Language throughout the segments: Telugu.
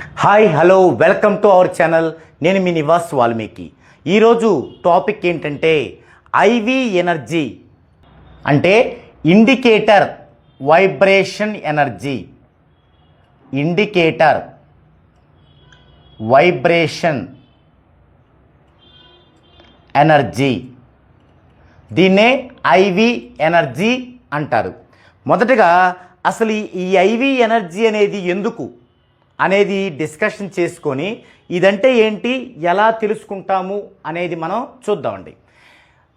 Hi hello welcome to our channel నేను మీ నివాస్ వాల్మీకి. ఈరోజు టాపిక్ ఏంటంటే ఐవి ఎనర్జీ. అంటే indicator vibration energy. Indicator vibration energy. దీన్నే ఐవి ఎనర్జీ అంటారు. మొదటగా అసలు ఈ- ఐవి ఎనర్జీ అనేది ఎందుకు? అనేది డిస్కషన్ చేసుకొని ఇదంటే ఏంటి ఎలా తెలుసుకుంటాము అనేది మనం చూద్దామండి.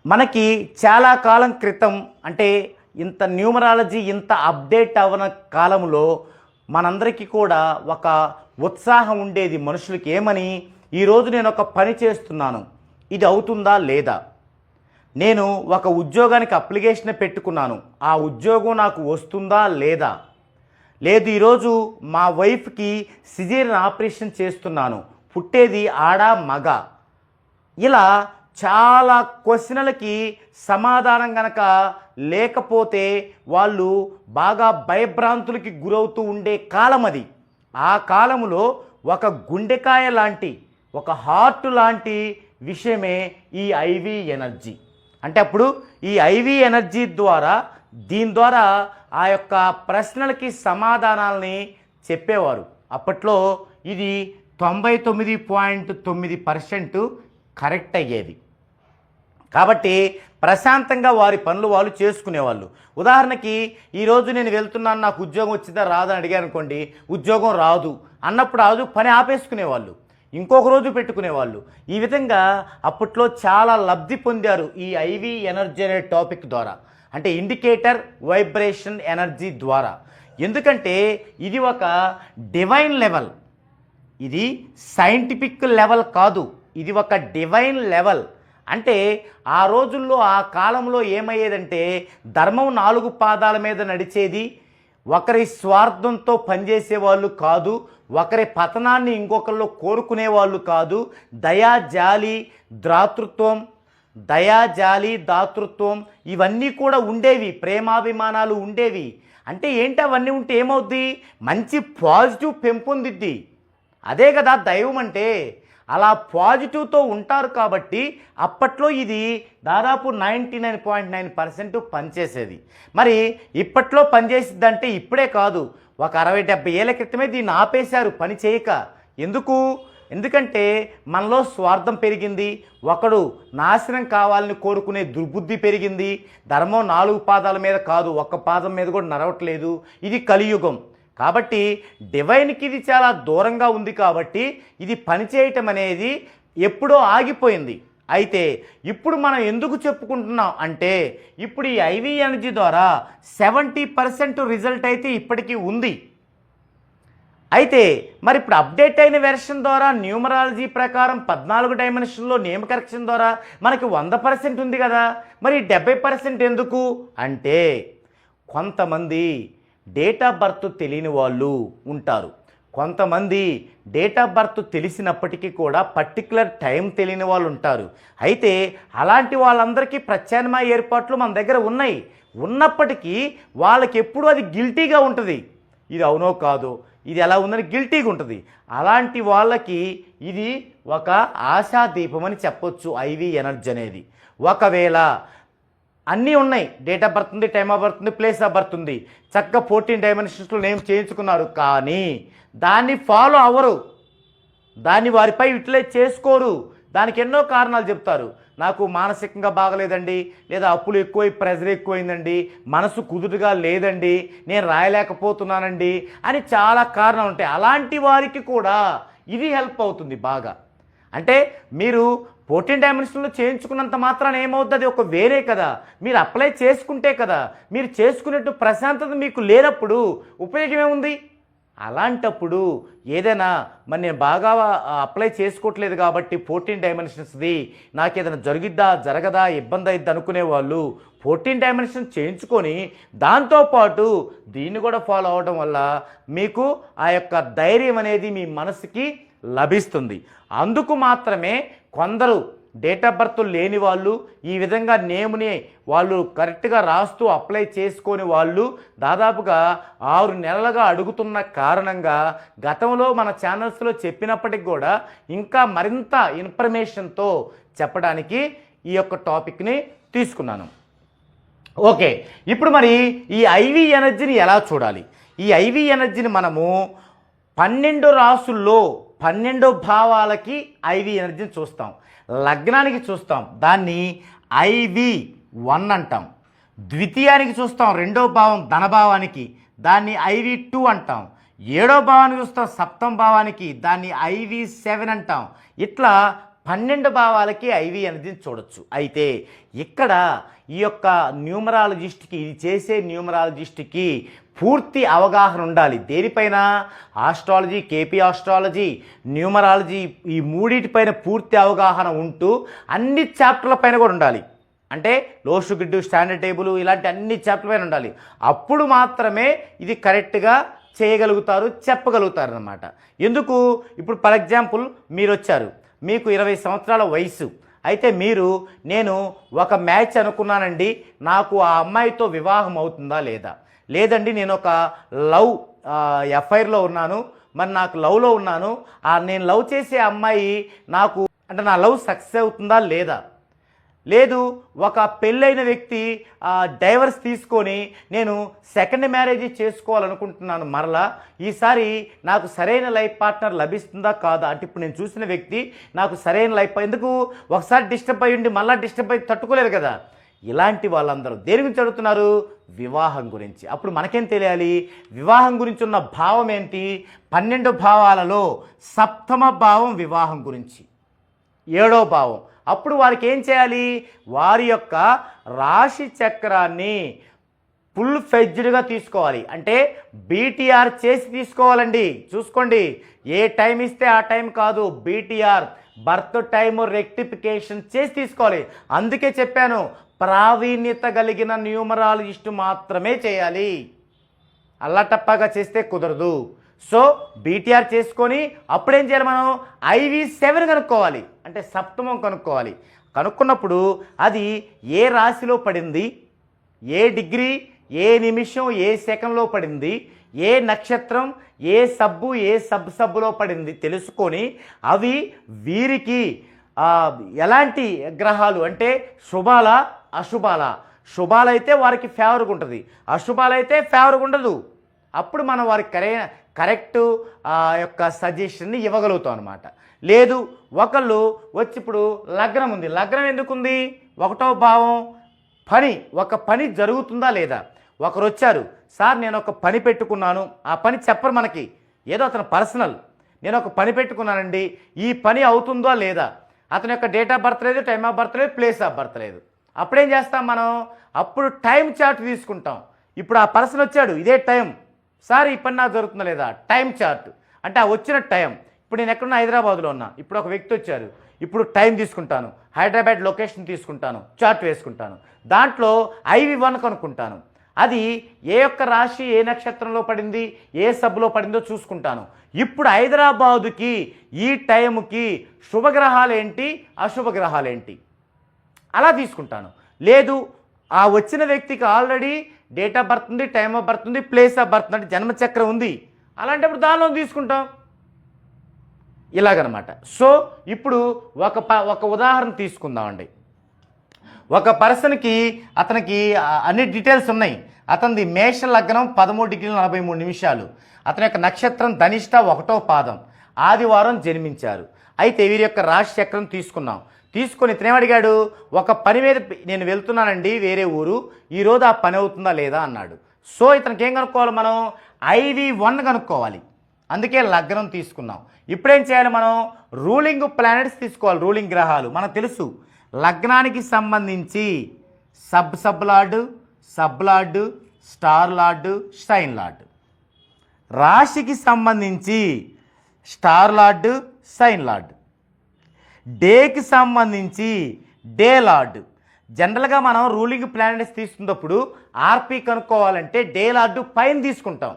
మనకి చాలా కాలం క్రితం అంటే ఇంత న్యూమరాలజీ ఇంత అప్డేట్ అవ్వన కాలంలో మనందరికీ కూడా ఒక ఉత్సాహం ఉండేది మనుషులకి ఏమని ఈరోజు నేను ఒక పని చేస్తున్నాను ఇది అవుతుందా లేదా? నేను ఒక ఉద్యోగానికి అప్లికేషన్ పెట్టుకున్నాను ఆ ఉద్యోగం నాకు వస్తుందా లేదా? లేదు ఈరోజు మా వైఫ్కి సిజేరియన్ ఆపరేషన్ చేస్తున్నాను. పుట్టేది ఆడ మగ. ఇలా చాలా క్వశ్చన్లకి సమాధానం గనక లేకపోతే వాళ్ళు బాగా భయభ్రాంతులకి గురవుతూ ఉండే కాలం అది. ఆ కాలంలో ఒక గుండెకాయ లాంటి ఒక హార్ట్ లాంటి విషయమే ఈ ఐవి ఎనర్జీ. అంటే అప్పుడు ఈ ఐవి ఎనర్జీ ద్వారా దీని ద్వారా ఆ యొక్క ప్రశ్నలకి సమాధానాలని చెప్పేవారు. అప్పట్లో ఇది తొంభై తొమ్మిది పాయింట్ తొమ్మిది పర్సెంట్ కరెక్ట్ అయ్యేది. కాబట్టి ప్రశాంతంగా వారి పనులు వాళ్ళు చేసుకునేవాళ్ళు. ఉదాహరణకి ఈరోజు నేను వెళ్తున్నాను నాకు ఉద్యోగం వచ్చిందా రాదని అడిగాను అనుకోండి ఉద్యోగం రాదు. అన్నప్పుడు రాదు పని ఆపేసుకునేవాళ్ళు. ఇంకొక రోజు పెట్టుకునేవాళ్ళు. ఈ విధంగా అప్పట్లో చాలా లబ్ధి పొందారు ఈ ఐవి ఎనర్జీ అనే టాపిక్ ద్వారా. అంటే ఇండికేటర్ వైబ్రేషన్ ఎనర్జీ ద్వారా. ఎందుకంటే ఇది ఒక డివైన్ లెవెల్ ఇది సైంటిఫిక్ లెవెల్ కాదు. ఇది ఒక డివైన్ లెవెల్ అంటే ఆ రోజుల్లో ఆ కాలంలో ఏమయ్యేదంటే ధర్మం నాలుగు పాదాల మీద నడిచేది ఒకరి స్వార్థంతో పనిచేసే వాళ్ళు కాదు ఒకరి పతనాన్ని ఇంకొకరిలో కోరుకునే వాళ్ళు కాదు దయా జాలి ద్రాతృత్వం దయా జాలి దాతృత్వం ఇవన్నీ కూడా ఉండేవి ప్రేమాభిమానాలు ఉండేవి. అంటే ఏంటి అవన్నీ ఉంటే ఏమవుద్ది? మంచి పాజిటివ్ పెంపొందిద్ది అదే కదా దైవం అంటే. అలా పాజిటివ్తో ఉంటారు కాబట్టి అప్పట్లో ఇది దాదాపు ninety nine point nine percent పనిచేసేది. మరి ఇప్పట్లో పనిచేసిద్దంటే ఇప్పుడే కాదు. ఒక అరవై డెబ్బై ఏళ్ళ క్రితమే దీన్ని ఆపేశారు పని చేయక. ఎందుకు? ఎందుకంటే మనలో స్వార్థం పెరిగింది ఒకడు నాశనం కావాలని కోరుకునే దుర్బుద్ధి పెరిగింది ధర్మం నాలుగు పాదాల మీద కాదు ఒక్క పాదం మీద కూడా నడవట్లేదు. ఇది కలియుగం. కాబట్టి డివైన్కి ఇది చాలా దూరంగా ఉంది కాబట్టి ఇది పనిచేయటం అనేది ఎప్పుడో ఆగిపోయింది. అయితే ఇప్పుడు మనం ఎందుకు చెప్పుకుంటున్నాం అంటే ఇప్పుడు ఈ ఐవి ఎనర్జీ ద్వారా సెవెంటీ పర్సెంట్ రిజల్ట్ అయితే ఇప్పటికీ ఉంది. అయితే మరి ఇప్పుడు అప్డేట్ అయిన వెర్షన్ ద్వారా న్యూమరాలజీ ప్రకారం పద్నాలుగు డైమెన్షన్లో నేమ్ కరెక్షన్ ద్వారా మనకి వంద పర్సెంట్ ఉంది కదా? మరి డెబ్బై పర్సెంట్ ఎందుకు? అంటే కొంతమంది డేట్ ఆఫ్ బర్త్ తెలియని వాళ్ళు ఉంటారు. కొంతమంది డేట్ ఆఫ్ బర్త్ తెలిసినప్పటికీ కూడా పర్టికులర్ టైం తెలియని వాళ్ళు ఉంటారు. అయితే అలాంటి వాళ్ళందరికీ ప్రత్యామ్నాయ ఏర్పాట్లు మన దగ్గర ఉన్నాయి. ఉన్నప్పటికీ వాళ్ళకి ఎప్పుడూ అది గిల్టీగా ఉంటుంది. ఇది అవునో కాదో? ఇది ఎలా ఉందని గిల్టీగా ఉంటుంది. అలాంటి వాళ్ళకి ఇది ఒక ఆశాదీపం అని చెప్పొచ్చు ఐవి ఎనర్జీ అనేది. ఒకవేళ అన్నీ ఉన్నాయి. డేట్ ఆఫ్ బర్త్ ఉంది టైమ్ ఆఫ్ బర్త్ ఉంది ప్లేస్ ఆఫ్ బర్త్ ఉంది. చక్కగా ఫోర్టీన్ డైమెన్షన్స్లో నేమ్ చేయించుకున్నారు కానీ దాన్ని ఫాలో అవ్వరు. దాన్ని వారిపై యూటిలైజ్ చేసుకోరు. దానికి ఎన్నో కారణాలు చెప్తారు. నాకు మానసికంగా బాగలేదండి లేదా అప్పులు ఎక్కువై ప్రెజర్ ఎక్కువైందండి మనసు కుదురుగా లేదండి నేను రాయలేకపోతున్నానండి అని చాలా కారణాలు ఉంటాయి. అలాంటి వారికి కూడా ఇది హెల్ప్ అవుతుంది బాగా. అంటే మీరు ఫోర్టీన్ డైమెన్షన్లో చేయించుకున్నంత మాత్రాన ఏమవుతుంది అది ఒక వేరే కదా. మీరు అప్లై చేసుకుంటే కదా. మీరు చేసుకునేట్టు ప్రశాంతత మీకు లేనప్పుడు ఉపయోగం ఏముంది? అలాంటప్పుడు ఏదైనా మరి నేను బాగా అప్లై చేసుకోవట్లేదు కాబట్టి ఫోర్టీన్ డైమెన్షన్స్ది నాకు ఏదైనా జరిగిద్దా జరగదా ఇబ్బంది అయిద్ది అనుకునే వాళ్ళు ఫోర్టీన్ డైమెన్షన్ చేయించుకొని దాంతోపాటు దీన్ని కూడా ఫాలో అవడం వల్ల మీకు ఆ యొక్క ధైర్యం అనేది మీ మనసుకి లభిస్తుంది. అందుకు మాత్రమే కొందరు డేట్ ఆఫ్ బర్త్ లేని వాళ్ళు ఈ విధంగా నేమ్ని వాళ్ళు కరెక్ట్గా రాస్తూ అప్లై చేసుకొని వాళ్ళు దాదాపుగా ఆరు నెలలుగా అడుగుతున్న కారణంగా గతంలో మన ఛానల్స్లో చెప్పినప్పటికి కూడా ఇంకా మరింత ఇన్ఫర్మేషన్తో చెప్పడానికి ఈ యొక్క టాపిక్ని తీసుకున్నాను. ఓకే ఇప్పుడు మరి ఈ ఐవి ఎనర్జీని ఎలా చూడాలి? ఈ ఐవి ఎనర్జీని మనము పన్నెండు రాసుల్లో పన్నెండో భావాలకి ఐవి ఎనర్జీని చూస్తాం. లగ్నానికి చూస్తాం. దాన్ని ఐవి వన్ అంటాం. ద్వితీయానికి చూస్తాం. రెండో భావం ధనభావానికి. దాన్ని ఐవి టూ అంటాం. ఏడో భావానికి చూస్తాం. సప్తం భావానికి. దాన్ని ఐవి సెవెన్ అంటాం. ఇట్లా పన్నెండు భావాలకి ఐవి ఎనర్జీని చూడొచ్చు. అయితే ఇక్కడ ఈ యొక్క న్యూమరాలజిస్ట్కి ఇది చేసే న్యూమరాలజిస్ట్కి పూర్తి అవగాహన ఉండాలి. దేనిపైన? ఆస్ట్రాలజీ కేపీ ఆస్ట్రాలజీ న్యూమరాలజీ ఈ మూడింటిపైన పూర్తి అవగాహన ఉంటూ అన్ని చాప్టర్ల పైన కూడా ఉండాలి. అంటే లోషు గిడ్డు స్టాండర్డ్ టేబుల్ ఇలాంటి అన్ని చాప్టర్ పైన ఉండాలి. అప్పుడు మాత్రమే ఇది కరెక్ట్గా చేయగలుగుతారు చెప్పగలుగుతారు అన్నమాట ఎందుకు? ఇప్పుడు ఫర్ ఎగ్జాంపుల్ మీరు వచ్చారు మీకు ఇరవై సంవత్సరాల వయసు అయితే మీరు నేను ఒక మ్యాచ్ అనుకున్నానండి నాకు ఆ అమ్మాయితో వివాహం అవుతుందా లేదా? లేదండి నేను ఒక లవ్ ఎఫ్ఐఆర్లో ఉన్నాను. మరి నాకు లవ్లో ఉన్నాను. నేను లవ్ చేసే అమ్మాయి నాకు అంటే నా లవ్ సక్సెస్ అవుతుందా లేదా? లేదు ఒక పెళ్ళైన వ్యక్తి ఆ, డైవర్స్ తీసుకొని నేను సెకండ్ మ్యారేజ్ చేసుకోవాలనుకుంటున్నాను మరలా ఈసారి నాకు సరైన లైఫ్ పార్ట్నర్ లభిస్తుందా కాదా? అంటే ఇప్పుడు నేను చూసిన వ్యక్తి నాకు సరైన లైఫ్ ఎందుకు? ఒకసారి డిస్టర్బ్ అయ్యి ఉండి మళ్ళీ డిస్టర్బ్ అయ్యి తట్టుకోలేదు కదా. ఇలాంటి వాళ్ళందరూ దేని గురించి అడుగుతున్నారు? వివాహం గురించి. అప్పుడు మనకేం తెలియాలి? వివాహం గురించి ఉన్న భావం ఏంటి పన్నెండు భావాలలో సప్తమ భావం వివాహం గురించి. ఏడో భావం. అప్పుడు వారికి ఏం చేయాలి? వారి యొక్క రాశి చక్రాన్ని ఫుల్ ఫెజ్డ్గా తీసుకోవాలి. అంటే బీటీఆర్ చేసి తీసుకోవాలండి. చూసుకోండి. ఏ టైం ఇస్తే ఆ టైం కాదు. బీటీఆర్ బర్త్ టైం రెక్టిఫికేషన్ చేసి తీసుకోవాలి. అందుకే చెప్పాను ప్రావీణ్యత కలిగిన న్యూమరాలజిస్ట్ మాత్రమే చేయాలి. అల్లటప్పగా చేస్తే కుదరదు. సో బీటీఆర్ చేసుకొని అప్పుడేం చేయాలి మనం? ఐవి సెవెన్ కనుక్కోవాలి. అంటే సప్తమం కనుక్కోవాలి. కనుక్కున్నప్పుడు అది ఏ రాశిలో పడింది? ఏ డిగ్రీ ఏ నిమిషం ఏ సెకండ్లో పడింది? ఏ నక్షత్రం ఏ సబ్బు ఏ సబ్ సబ్బులో పడింది? తెలుసుకొని అవి వీరికి ఎలాంటి గ్రహాలు? అంటే శుభాల అశుభాల. శుభాలైతే వారికి ఫేవర్గా ఉంటుంది. అశుభాలైతే ఫేవర్గా ఉండదు. అప్పుడు మనం వారికి కరే కరెక్ట్ ఆ యొక్క సజెషన్ని ఇవ్వగలుగుతాం అనమాట లేదు ఒకళ్ళు వచ్చి ఇప్పుడు లగ్నం ఉంది. లగ్నం ఎందుకుంది? ఒకటో భావం పని ఒక పని జరుగుతుందా లేదా? ఒకరు వచ్చారు. సార్ నేను ఒక పని పెట్టుకున్నాను. ఆ పని చెప్పరు మనకి. ఏదో అతను పర్సనల్. నేను ఒక పని పెట్టుకున్నానండి. ఈ పని అవుతుందో లేదా? అతని యొక్క డేట్ ఆఫ్ బర్త్ లేదు టైమ్ ఆఫ్ బర్త్ లేదు ప్లేస్ ఆఫ్ బర్త్ లేదు. అప్పుడేం చేస్తాం మనం? అప్పుడు టైం చార్ట్ తీసుకుంటాం. ఇప్పుడు ఆ పర్సన్ వచ్చాడు ఇదే టైం సార్ ఈ పని నాకు జరుగుతుందా లేదా? Time chart. అంటే ఆ వచ్చిన టైం. ఇప్పుడు నేను ఎక్కడున్నా? హైదరాబాద్లో ఉన్నా. ఇప్పుడు ఒక వ్యక్తి వచ్చారు. ఇప్పుడు టైం తీసుకుంటాను. హైదరాబాద్ లొకేషన్ తీసుకుంటాను. చార్ట్ వేసుకుంటాను. దాంట్లో ఐవి వన్ కనుక్కుంటాను. అది ఏ యొక్క రాశి ఏ నక్షత్రంలో పడింది ఏ సబ్లో పడిందో చూసుకుంటాను. ఇప్పుడు హైదరాబాదుకి ఈ టైంకి శుభగ్రహాలు ఏంటి? అశుభగ్రహాలు ఏంటి? అలా తీసుకుంటాను. లేదు ఆ వచ్చిన వ్యక్తికి ఆల్రెడీ డేట్ ఆఫ్ బర్త్ ఉంది టైమ్ ఆఫ్ బర్త్ ఉంది ప్లేస్ ఆఫ్ బర్త్ అంటే జన్మచక్రం ఉంది. అలాంటప్పుడు దానిలో తీసుకుంటాం? ఇలాగనమాట. సో ఇప్పుడు ఒక ప ఒక ఉదాహరణ తీసుకుందామండి. ఒక పర్సన్కి అతనికి అన్ని డీటెయిల్స్ ఉన్నాయి. అతనిది మేష లగ్నం పదమూడు డిగ్రీల నలభై మూడు నిమిషాలు. అతని యొక్క నక్షత్రం ధనిష్ట ఒకటో పాదం. ఆదివారం జన్మించారు. అయితే వీరి యొక్క రాశి చక్రం తీసుకున్నాం తీసుకొని తినేమడిగాడు ఒక పని మీద నేను వెళ్తున్నానండి వేరే ఊరు. ఈరోజు ఆ పని అవుతుందా లేదా అన్నాడు. సో ఇతనికి ఏం కనుక్కోవాలి మనం? ఐవి వన్ కనుక్కోవాలి. అందుకే లగ్నం తీసుకున్నాం. ఇప్పుడేం చేయాలి మనం? రూలింగ్ ప్లానెట్స్ తీసుకోవాలి రూలింగ్ గ్రహాలు. మనకు తెలుసు లగ్నానికి సంబంధించి sub sub lord sub lord star lord sign lord. రాశికి సంబంధించి స్టార్ లార్డు సైన్ లార్డు. డేకి సంబంధించి డే లార్డ్. జనరల్గా మనం రూలింగ్ ప్లానెట్స్ తీసుకున్నప్పుడు ఆర్పి కనుక్కోవాలంటే డే లార్డు పైన తీసుకుంటాం.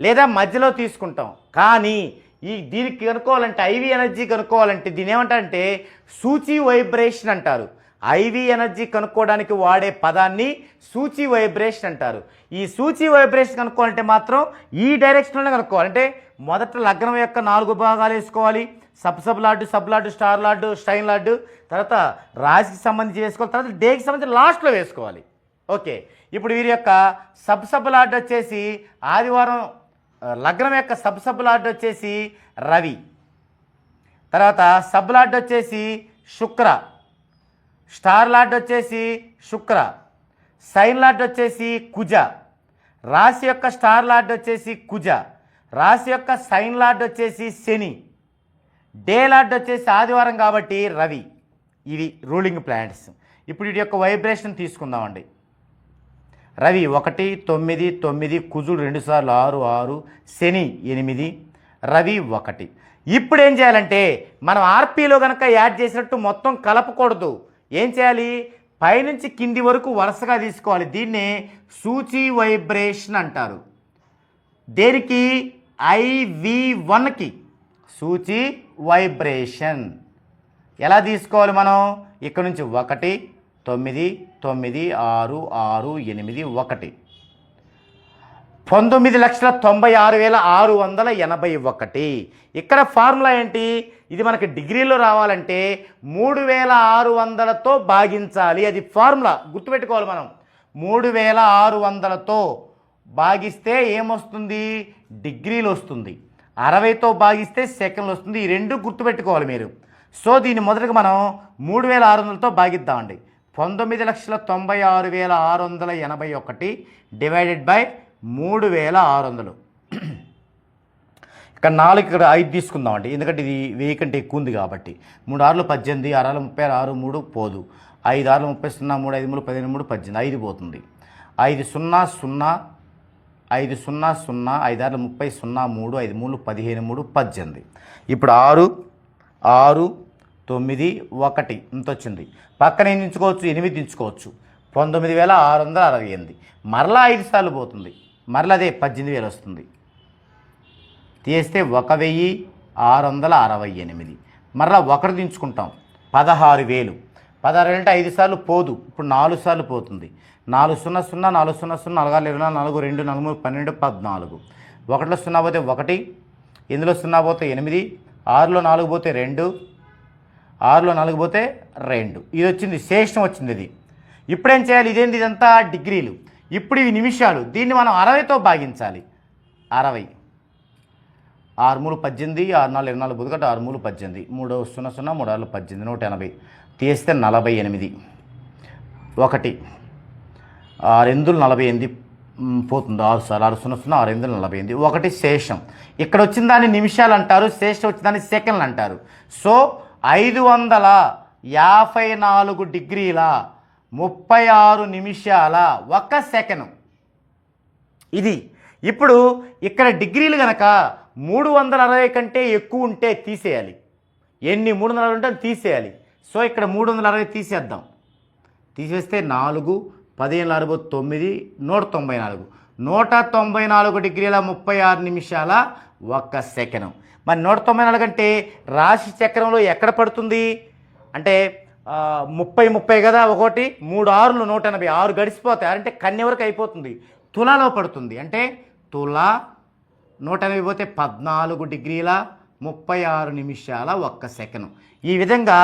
లేదా మధ్యలో తీసుకుంటాం. కానీ ఈ దీనికి కనుక్కోవాలంటే ఐవి ఎనర్జీ కనుక్కోవాలంటే దీని ఏమంటారంటే సూచి వైబ్రేషన్ అంటారు. ఐవి ఎనర్జీ కనుక్కోవడానికి వాడే పదాన్ని సూచి వైబ్రేషన్ అంటారు. ఈ సూచి వైబ్రేషన్ కనుక్కోవాలంటే మాత్రం ఈ డైరెక్షన్లోనే కనుక్కోవాలి. అంటే మొదట లగ్నం యొక్క నాలుగు భాగాలు వేసుకోవాలి. Sub sub lord sub lord star lord sign lord. తర్వాత రాశికి సంబంధించి వేసుకోవాలి. తర్వాత డేకి సంబంధించి లాస్ట్లో వేసుకోవాలి. ఓకే. ఇప్పుడు వీరి యొక్క సబ్ సబ్ లార్డు వచ్చేసి ఆదివారం లగ్నం యొక్క సబ్ సబ్ లార్డు వచ్చేసి రవి. తర్వాత సబ్ లార్డ్ వచ్చేసి శుక్ర. స్టార్ లార్డ్ వచ్చేసి శుక్ర. సైన్ లార్డ్ వచ్చేసి కుజ. రాశి యొక్క స్టార్ లార్డ్ వచ్చేసి కుజ. రాశి యొక్క సైన్ లార్డ్ వచ్చేసి శని. డే లార్డ్ వచ్చేసి ఆదివారం కాబట్టి రవి. ఇవి రూలింగ్ ప్లానెట్స్ ఇప్పుడు వీటి యొక్క వైబ్రేషన్ తీసుకుందామండి. రవి ఒకటి తొమ్మిది తొమ్మిది కుజుడు రెండుసార్లు ఆరు ఆరు శని ఎనిమిది రవి ఒకటి. ఇప్పుడు ఏం చేయాలంటే మనం ఆర్పీలో కనుక యాడ్ చేసినట్టు మొత్తం కలపకూడదు. ఏం చేయాలి? పైనుంచి కింది వరకు వరుసగా తీసుకోవాలి. దీన్నే సూచి వైబ్రేషన్ అంటారు. దేనికి? ఐవి వన్కి సూచి వైబ్రేషన్. ఎలా తీసుకోవాలి మనం? ఇక్కడ నుంచి ఒకటి తొమ్మిది తొమ్మిది ఆరు ఆరు ఎనిమిది ఒకటి. పంతొమ్మిది లక్షల తొంభై ఆరు వేల ఆరు వందల ఎనభై ఒకటి. ఇక్కడ ఫార్ములా ఏంటి? ఇది మనకి డిగ్రీలో రావాలంటే మూడు వేల ఆరు వందలతో భాగించాలి. అది ఫార్ములా. గుర్తుపెట్టుకోవాలి మనం. మూడు వేల ఆరు వందలతో భాగిస్తే ఏమొస్తుంది? డిగ్రీలు వస్తుంది. అరవైతో భాగిస్తే సెకండ్లు వస్తుంది. ఈ రెండు గుర్తుపెట్టుకోవాలి మీరు. సో దీన్ని మొదటగా మనం మూడు వేల ఆరు వందలతో భాగిద్దామండి. పంతొమ్మిది లక్షల తొంభై ఆరు వేల ఆరు వందల ఎనభై ఒకటి డివైడెడ్ బై మూడు వేల ఆరు వందలు. ఇక్కడ నాలుగు ఇక్కడ ఐదు తీసుకుందామండి. ఎందుకంటే ఇది వెయ్యి కంటే ఎక్కువ ఉంది కాబట్టి. మూడు ఆరులు పద్దెనిమిది ఆరు ముప్పై ఆరు మూడు పోదు. ఐదు ఆరులు ముప్పై సున్నా మూడు ఐదు మూడు పదిహేను మూడు పద్దెనిమిది ఐదు పోతుంది. ఐదు సున్నా సున్నా ఐదు సున్నా సున్నా ఐదు ఆరులు ముప్పై సున్నా మూడు ఐదు మూడు పదిహేను మూడు పద్దెనిమిది. ఇప్పుడు ఆరు ఆరు తొమ్మిది ఒకటి. ఇంత వచ్చింది. పక్కన ఏం దించుకోవచ్చు? ఎనిమిది దించుకోవచ్చు. పంతొమ్మిది వేల ఆరు వందల అరవై ఎనిమిది. మరలా ఐదు సార్లు పోతుంది. మరలా అదే పద్దెనిమిది వేలు వస్తుంది. తీస్తే ఒక వెయ్యి ఆరు వందల అరవై ఎనిమిది. మరలా ఒకటి దించుకుంటాం. పదహారు వేలు. పదహారు వేలు అంటే ఐదు సార్లు పోదు. ఇప్పుడు నాలుగు సార్లు పోతుంది. నాలుగు సున్నా సున్నా నాలుగు సున్నా సున్నా నాలుగు ఇరవై నాలుగు రెండు నాలుగు మూడు పన్నెండు పద్నాలుగు. ఒకటిలో సున్నా పోతే ఒకటి ఇందులో సున్నా పోతే ఎనిమిది ఆరులో నాలుగు పోతే రెండు ఆరులో నాలుగు పోతే రెండు. ఇది వచ్చింది శేషం వచ్చింది ఇది. ఇప్పుడేం చేయాలి? ఇదేంటి ఇదంతా? డిగ్రీలు. ఇప్పుడు ఇవి నిమిషాలు దీన్ని మనం అరవైతో భాగించాలి. అరవై. ఆరు మూడు పద్దెనిమిది ఆరు నాలుగు ఇరవై నాలుగు బుధకట్టు ఆరు మూడు పద్దెనిమిది. మూడు సున్నా సున్నా మూడు ఆరు పద్దెనిమిది నూట ఎనభై. తీస్తే నలభై ఎనిమిది. ఒకటి. ఆరు ఎందులు నలభై ఎనిమిది పోతుంది. ఆరు సార్లు ఆరు సున్నా సున్నా ఆరు ఎనిమిది నలభై ఎనిమిది ఒకటి శేషం. ఇక్కడ వచ్చిన దాన్ని నిమిషాలు అంటారు శేషం వచ్చిన దాన్ని సెకండ్లు అంటారు. సో ఐదు వందల యాభై నాలుగు డిగ్రీల ముప్పై ఆరు నిమిషాల ఒక సెకండ్ ఇది ఇప్పుడు ఇక్కడ డిగ్రీలు కనుక మూడు వందల అరవై కంటే ఎక్కువ ఉంటే తీసేయాలి. ఎన్ని? మూడు వందల అరవై ఉంటే అది తీసేయాలి. సో ఇక్కడ మూడు వందల అరవై తీసేద్దాం. తీసేస్తే నాలుగు పదిహేను అరవై తొమ్మిది నూట తొంభై నాలుగు. నూట తొంభై నాలుగు డిగ్రీల ముప్పై ఆరు నిమిషాల ఒక్క సెకండ్ మరి నూట తొంభై నాలుగు అంటే రాశి చక్రంలో ఎక్కడ పడుతుంది? అంటే ముప్పై ముప్పై కదా ఒకటి మూడు ఆరులు నూట ఎనభై ఆరు గడిచిపోతాయి. అంటే కన్య వరకు అయిపోతుంది. తులాలో పడుతుంది. అంటే తులా నూట ఎనభై పోతే పద్నాలుగు డిగ్రీల ముప్పై ఆరు నిమిషాల ఒక్క సెకను. ఈ విధంగా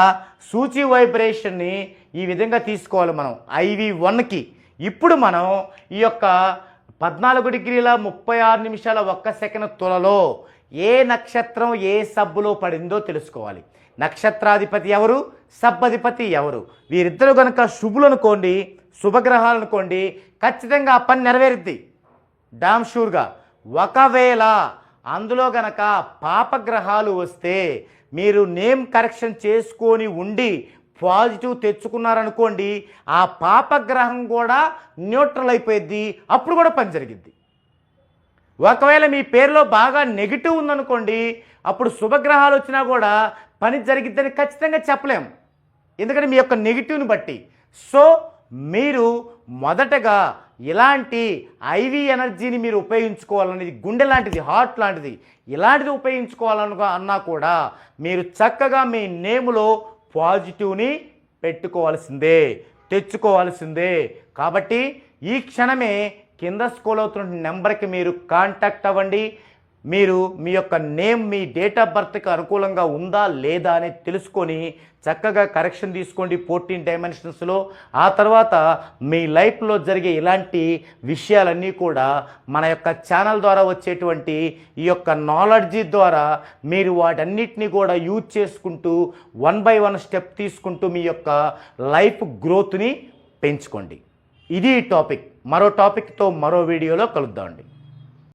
సూచి వైబ్రేషన్ని ఈ విధంగా తీసుకోవాలి మనం. ఐవి వన్కి. ఇప్పుడు మనం ఈ యొక్క పద్నాలుగు డిగ్రీల ముప్పై ఆరు నిమిషాల ఒక్క సెకండ్ తులలో ఏ నక్షత్రం ఏ సబ్బులో పడిందో తెలుసుకోవాలి. నక్షత్రాధిపతి ఎవరు? సబ్బధిపతి ఎవరు? వీరిద్దరు కనుక శుభులు అనుకోండి శుభగ్రహాలు అనుకోండి ఖచ్చితంగా ఆ పని నెరవేరుద్ది. డామ్ షూర్గా. ఒకవేళ అందులో గనక పాపగ్రహాలు వస్తే మీరు నేమ్ కరెక్షన్ చేసుకొని ఉండి పాజిటివ్ తెచ్చుకున్నారనుకోండి ఆ పాపగ్రహం కూడా న్యూట్రల్ అయిపోయింది అప్పుడు కూడా పని జరిగిద్ది. ఒకవేళ మీ పేరులో బాగా నెగిటివ్ ఉందనుకోండి అప్పుడు శుభగ్రహాలు వచ్చినా కూడా పని జరిగిద్దని ఖచ్చితంగా చెప్పలేము ఎందుకంటే మీ యొక్క నెగిటివ్ని బట్టి. సో మీరు మొదటగా ఇలాంటి ఐవి ఎనర్జీని మీరు ఉపయోగించుకోవాలనేది గుండె లాంటిది హార్ట్ లాంటిది. ఇలాంటిది ఉపయోగించుకోవాలనుగా అన్నా కూడా మీరు చక్కగా మీ నేములో పాజిటివ్ని పెట్టుకోవాల్సిందే తెచ్చుకోవాల్సిందే. కాబట్టి ఈ క్షణమే కింద స్కూల్ అవుతున్న నెంబర్కి మీరు కాంటాక్ట్ అవ్వండి. మీరు మీ యొక్క నేమ్ మీ డేట్ ఆఫ్ బర్త్కి అనుకూలంగా ఉందా లేదా అనేది తెలుసుకొని చక్కగా కరెక్షన్ తీసుకోండి ఫోర్టీన్ డైమెన్షన్స్లో ఆ తర్వాత మీ లైఫ్లో జరిగే ఇలాంటి విషయాలన్నీ కూడా మన యొక్క ఛానల్ ద్వారా వచ్చేటువంటి ఈ యొక్క నాలెడ్జీ ద్వారా మీరు వాటన్నిటిని కూడా యూజ్ చేసుకుంటూ వన్ బై వన్ స్టెప్ తీసుకుంటూ మీ యొక్క లైఫ్ గ్రోత్ని పెంచుకోండి. ఇది టాపిక్ మరో టాపిక్తో మరో వీడియోలో కలుద్దామండి.